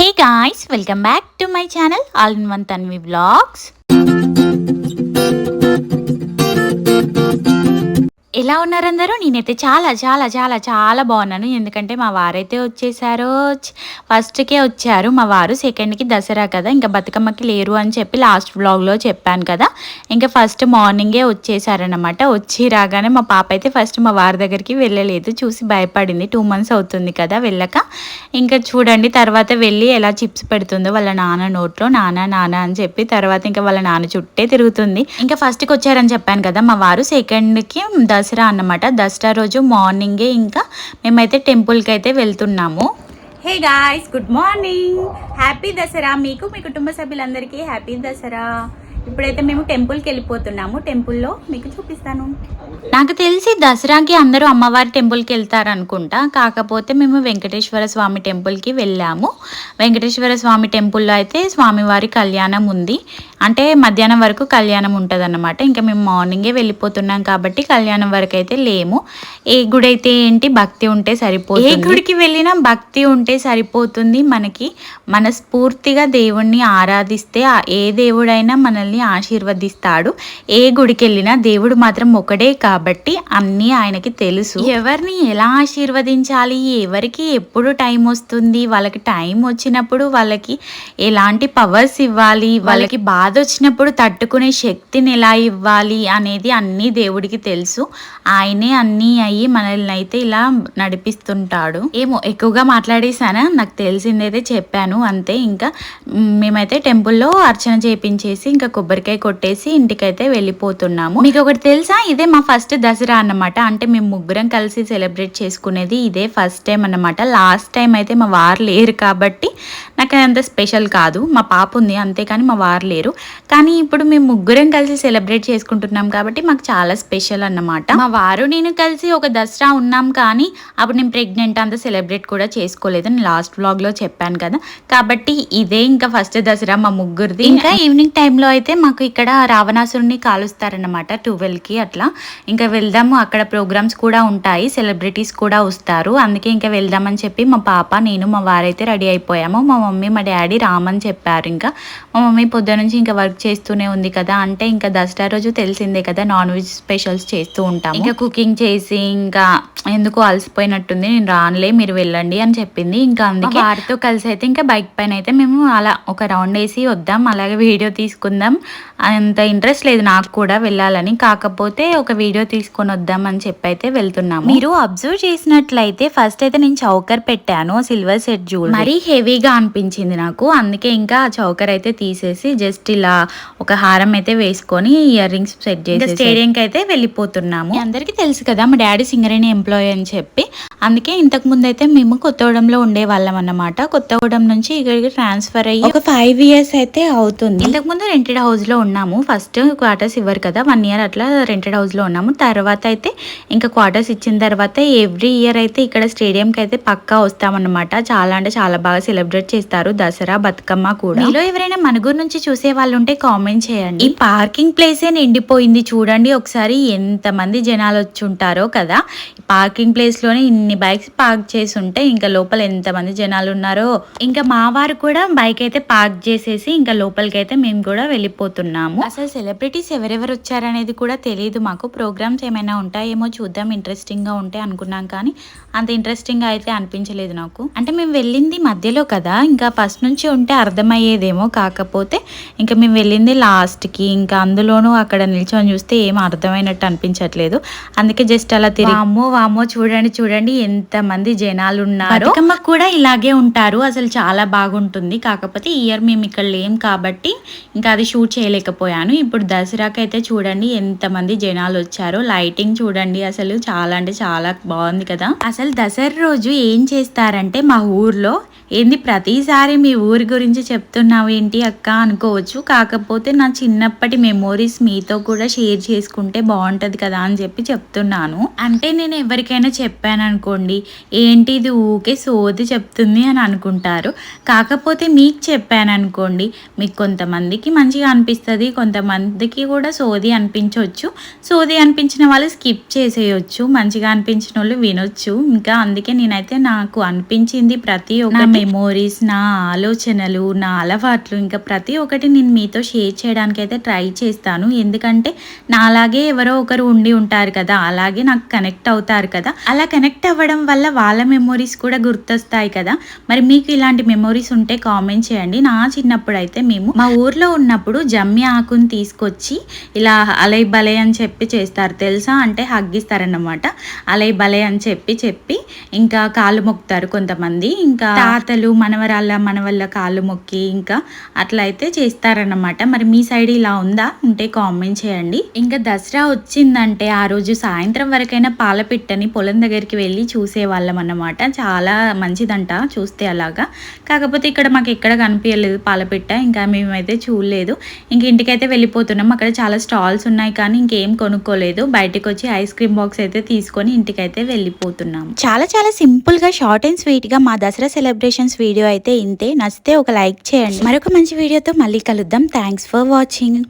Hey guys welcome back to my channel all in one Tanvi vlogs ఎలా ఉన్నారందరూ నేనైతే చాలా చాలా చాలా చాలా బాగున్నాను. ఎందుకంటే మా వారైతే వచ్చేసారు ఫస్ట్కే వచ్చారు. మా వారు సెకండ్కి దసరా కదా ఇంకా బతుకమ్మకి లేరు అని చెప్పి లాస్ట్ వ్లాగ్లో చెప్పాను కదా. ఇంకా ఫస్ట్ మార్నింగే వచ్చేసారనమాట వచ్చి రాగానే మా పాప అయితే ఫస్ట్ మా వారి దగ్గరికి వెళ్ళలేదు. చూసి భయపడింది. టూ మంత్స్ అవుతుంది కదా వెళ్ళక. ఇంకా చూడండి తర్వాత వెళ్ళి ఎలా చిప్స్ పెడుతుందో వాళ్ళ నాన్న నోట్లో నాన్న నాన్న అని చెప్పి తర్వాత ఇంకా వాళ్ళ నాన్న చుట్టే తిరుగుతుంది. ఇంకా ఫస్ట్కి వచ్చారని చెప్పాను కదా మా వారు సెకండ్కి దసరా అన్నమాట. దసరా రోజు మార్నింగే ఇంకా మేమైతే టెంపుల్కి అయితే వెళ్తున్నాము. Hey guys good morning happy Dasara మీకు మీ కుటుంబ సభ్యులందరికీ హ్యాపీ దసరా. ఇప్పుడైతే మేము టెంపుల్కి వెళ్ళిపోతున్నాము. టెంపుల్లో మీకు చూపిస్తాను. నాకు తెలిసి దసరాకి అందరూ అమ్మవారి టెంపుల్కి వెళ్తారు అనుకుంటా కాకపోతే మేము వెంకటేశ్వర స్వామి టెంపుల్కి వెళ్ళాము. వెంకటేశ్వర స్వామి టెంపుల్లో అయితే స్వామివారి కళ్యాణం ఉంది. అంటే మధ్యాహ్నం వరకు కళ్యాణం ఉంటుంది అన్నమాట ఇంకా మేము మార్నింగే వెళ్ళిపోతున్నాం కాబట్టి కళ్యాణం వరకు అయితే లేము. ఏ గుడి అయితే ఏంటి భక్తి ఉంటే సరిపోతుంది. ఏ గుడికి వెళ్ళినా భక్తి ఉంటే సరిపోతుంది మనకి. మనస్ఫూర్తిగా దేవుణ్ణి ఆరాధిస్తే ఆ ఏ దేవుడైనా మనల్ని ఆశీర్వదిస్తాడు. ఏ గుడికి వెళ్ళినా దేవుడు మాత్రం ఒకడే కాబట్టి అన్నీ ఆయనకి తెలుసు. ఎవరిని ఎలా ఆశీర్వదించాలి? ఎవరికి ఎప్పుడు టైం వస్తుంది? వాళ్ళకి టైం వచ్చినప్పుడు వాళ్ళకి ఎలాంటి పవర్స్ ఇవ్వాలి? వాళ్ళకి బాధ వచ్చినప్పుడు తట్టుకునే శక్తిని ఎలా ఇవ్వాలి అనేది అన్నీ దేవుడికి తెలుసు. ఆయనే అన్నీ అయ్యి మనల్ని అయితే ఇలా నడిపిస్తుంటాడు. ఏమో ఎక్కువగా మాట్లాడేసానా నాకు తెలిసిందైతే చెప్పాను. అంతే ఇంకా మేమైతే టెంపుల్లో అర్చన చేపించేసి ఇంకా కొబ్బరికాయ కొట్టేసి ఇంటికైతే వెళ్ళిపోతున్నాము. మీకు ఒకటి తెలుసా? ఇదే మా ఫస్ట్ దసరా అన్నమాట. అంటే మేము ముగ్గురం కలిసి సెలబ్రేట్ చేసుకునేది ఇదే ఫస్ట్ టైం అన్నమాట. లాస్ట్ టైం అయితే మా వారు లేరు కాబట్టి నాకు అంత స్పెషల్ కాదు. మా పాప ఉంది అంతేకాని మా వారు లేరు. కానీ ఇప్పుడు మేము ముగ్గురం కలిసి సెలబ్రేట్ చేసుకుంటున్నాం కాబట్టి మాకు చాలా స్పెషల్ అన్నమాట. మా వారు నేను కలిసి ఒక దసరా ఉన్నాం కానీ అప్పుడు నేను ప్రెగ్నెంట్ అంత సెలబ్రేట్ కూడా చేసుకోలేదు. నేను లాస్ట్ వ్లాగ్లో చెప్పాను కదా. కాబట్టి ఇదే ఇంకా ఫస్ట్ దసరా మా ముగ్గురిది. ఇంకా ఈవినింగ్ టైంలో అయితే మాకు ఇక్కడ రావణాసురుని కాలుస్తారనమాట ట్వెల్వ్కి అట్లా. ఇంకా వెళ్దాము అక్కడ ప్రోగ్రామ్స్ కూడా ఉంటాయి సెలబ్రిటీస్ కూడా వస్తారు. అందుకే ఇంకా వెళ్దామని చెప్పి మా పాప నేను మా వారైతే రెడీ అయిపోయాము. మా మమ్మీ మా డాడీ రామని చెప్పారు ఇంకా. మా మమ్మీ పొద్దు నుంచి ఇంకా వర్క్ చేస్తూనే ఉంది కదా. అంటే ఇంకా దసరా రోజు తెలిసిందే కదా నాన్ వెజ్ స్పెషల్స్ చేస్తూ ఉంటాం ఇంకా కుకింగ్ చేసి ఇంకా ఎందుకో అలసిపోయినట్టుంది. నేను రానులే మీరు వెళ్ళండి అని చెప్పింది. ఇంకా అందుకే వారితో కలిసి అయితే ఇంకా బైక్ పైన అయితే మేము అలా ఒక రౌండ్ వేసి వద్దాం. అలాగే వీడియో తీసుకుందాం. అంత ఇంట్రెస్ట్ లేదు నాకు కూడా వెళ్ళాలని. కాకపోతే ఒక వీడియో తీసుకొని వద్దాం అని చెప్పి అయితే వెళ్తున్నాము. మీరు అబ్జర్వ్ చేసినట్లయితే ఫస్ట్ అయితే నేను చౌకర్ పెట్టాను. సిల్వర్ సెట్ జ్యూల్ మరీ హెవీగా అనిపించింది నాకు. అందుకే ఇంకా చౌకర్ అయితే తీసేసి జస్ట్ ఇలా ఒక హారం అయితే వేసుకొని ఇయర్ రింగ్స్ సెట్ చేసి స్టేడియంకి అయితే వెళ్ళిపోతున్నాము. అందరికీ తెలుసు కదా మా డాడీ సింగరేణి ఎంప్లాయీ అని చెప్పి అందుకే ఇంతకు ముందు అయితే మేము కొత్తగూడెంలో ఉండే వాళ్ళం అన్నమాట. కొత్తగూడెం నుంచి ఇక్కడికి ట్రాన్స్ఫర్ అయ్యి ఒక ఫైవ్ ఇయర్స్ అయితే అవుతుంది. ఇంతకు ముందు రెంటెడ్ హౌస్లో ఉన్నాము. ఫస్ట్ క్వార్టర్స్ ఇవ్వరు కదా వన్ ఇయర్ అట్లా రెంటెడ్ హౌస్లో ఉన్నాము. తర్వాత అయితే ఇంకా క్వార్టర్స్ ఇచ్చిన తర్వాత ఎవ్రీ ఇయర్ అయితే ఇక్కడ స్టేడియంకి అయితే పక్కా వస్తామన్నమాట. చాలా అంటే చాలా బాగా సెలబ్రేట్ చేస్తారు. దసరా బతుకమ్మ కూడా. మీలో ఎవరైనా మనుగురు నుంచి చూసే వాళ్ళు ఉంటే కామెంట్ చేయండి. ఈ పార్కింగ్ ప్లేసే నిండిపోయింది చూడండి. ఒకసారి ఎంత మంది జనాలు వచ్చి ఉంటారో కదా. పార్కింగ్ ప్లేస్లోనే ఇన్ని బైక్స్ పార్క్ చేసి ఉంటే ఇంకా లోపల ఎంత మంది జనాలు ఉన్నారో ఇంకా మా వారు కూడా బైక్ అయితే పార్క్ చేసేసి ఇంకా లోపలికి అయితే మేము కూడా వెళ్ళిపోతున్నాము. అసలు సెలబ్రిటీస్ ఎవరెవరు వచ్చారనేది కూడా తెలియదు మాకు. ప్రోగ్రామ్స్ ఏమైనా ఉంటాయేమో చూద్దాం ఇంట్రెస్టింగ్గా ఉంటే అనుకున్నాం కానీ అంత ఇంట్రెస్టింగ్గా అయితే అనిపించలేదు నాకు. అంటే మేము వెళ్ళింది మధ్యలో కదా ఇంకా ఫస్ట్ నుంచి ఉంటే అర్థమయ్యేదేమో కాకపోతే ఇంకా మేము వెళ్ళింది లాస్ట్కి ఇంకా అందులోనూ అక్కడ నిల్చొని చూస్తే ఏం అర్థమైనట్టు అనిపించట్లేదు. అందుకే జస్ట్ అలా తిరిగి వామ్మో వామ్మో చూడండి చూడండి ఎంత మంది జనాలు ఉన్నారు బతుకమ్మకు కూడా ఇలాగే ఉంటారు. అసలు చాలా బాగుంటుంది. కాకపోతే ఇయర్ మేము ఇక్కడ లేం కాబట్టి ఇంకా అది షూట్ చేయలేకపోయాను. ఇప్పుడు దసరాకి అయితే చూడండి ఎంత మంది జనాలు వచ్చారో లైటింగ్ చూడండి అసలు చాలా అంటే చాలా బాగుంది కదా. అసలు దసరా రోజు ఏం చేస్తారంటే మా ఊర్లో ఏంది ప్రతిసారి మీ ఊరి గురించి చెప్తున్నావు ఏంటి అక్క అనుకోవచ్చు. కాకపోతే నా చిన్నప్పటి మెమోరీస్ మీతో కూడా షేర్ చేసుకుంటే బాగుంటది కదా అని చెప్పి చెప్తున్నాను. అంటే నేను ఎవరికైనా చెప్పాను అనుకో అనుకోండి. ఏంటి ఇది ఊకే సోది చెప్తుంది అని అనుకుంటారు. కాకపోతే మీకు చెప్పాను అనుకోండి మీకు కొంతమందికి మంచిగా అనిపిస్తుంది కొంతమందికి కూడా సోది అనిపించవచ్చు సోది అనిపించిన వాళ్ళు స్కిప్ చేసేయచ్చు మంచిగా అనిపించిన వాళ్ళు వినొచ్చు. ఇంకా అందుకే నేనైతే నాకు అనిపించింది ప్రతి ఒక్క మెమోరీస్ నా ఆలోచనలు నా అలవాట్లు ఇంకా ప్రతి ఒక్కటి నేను మీతో షేర్ చేయడానికి అయితే ట్రై చేస్తాను. ఎందుకంటే నాలాగే ఎవరో ఒకరు ఉండి ఉంటారు కదా అలాగే నాకు కనెక్ట్ అవుతారు కదా. అలా కనెక్ట్ అవ్వడం వల్ల వాళ్ళ మెమోరీస్ కూడా గుర్తొస్తాయి కదా. మరి మీకు ఇలాంటి మెమోరీస్ ఉంటే కామెంట్ చేయండి. నా చిన్నప్పుడు అయితే మేము మా ఊర్లో ఉన్నప్పుడు జమ్మి ఆకుని తీసుకొచ్చి ఇలా అలై బలై అని చెప్పి చేస్తారు. తెలుసా? అంటే హగ్గిస్తారన్నమాట అలై బలై అని చెప్పి చెప్పి ఇంకా కాళ్ళు మొక్కుతారు కొంతమంది. ఇంకా తాతలు మనవరాళ్ళ మనవల్ల కాళ్ళు మొక్కి ఇంకా అట్లా అయితే చేస్తారన్నమాట. మరి మీ సైడ్ ఇలా ఉందా? ఉంటే కామెంట్ చేయండి. ఇంకా దసరా వచ్చిందంటే ఆ రోజు సాయంత్రం వరకైనా పాలపిట్టని పొలం దగ్గరికి వెళ్ళి చూసేవాళ్ళం అన్నమాట చాలా మంచిదంట చూస్తే అలాగా. కాకపోతే ఇక్కడ మాకు ఎక్కడ కనిపించలేదు పాలపిట్ట ఇంకా మేమైతే చూడలేదు. ఇంక ఇంటికైతే వెళ్ళిపోతున్నాం. అక్కడ చాలా స్టాల్స్ ఉన్నాయి కానీ ఇంకేం కొనుక్కోలేదు. బయటకు వచ్చి ఐస్ క్రీమ్ బాక్స్ అయితే తీసుకొని ఇంటికైతే వెళ్ళిపోతున్నాం. చాలా చాలా సింపుల్గా షార్ట్ అండ్ స్వీట్గా మా దసరా సెలబ్రేషన్స్ వీడియో అయితే ఇంతే. నచ్చితే ఒక లైక్ చేయండి. మరొక మంచి వీడియోతో మళ్ళీ కలుద్దాం. Thanks for watching.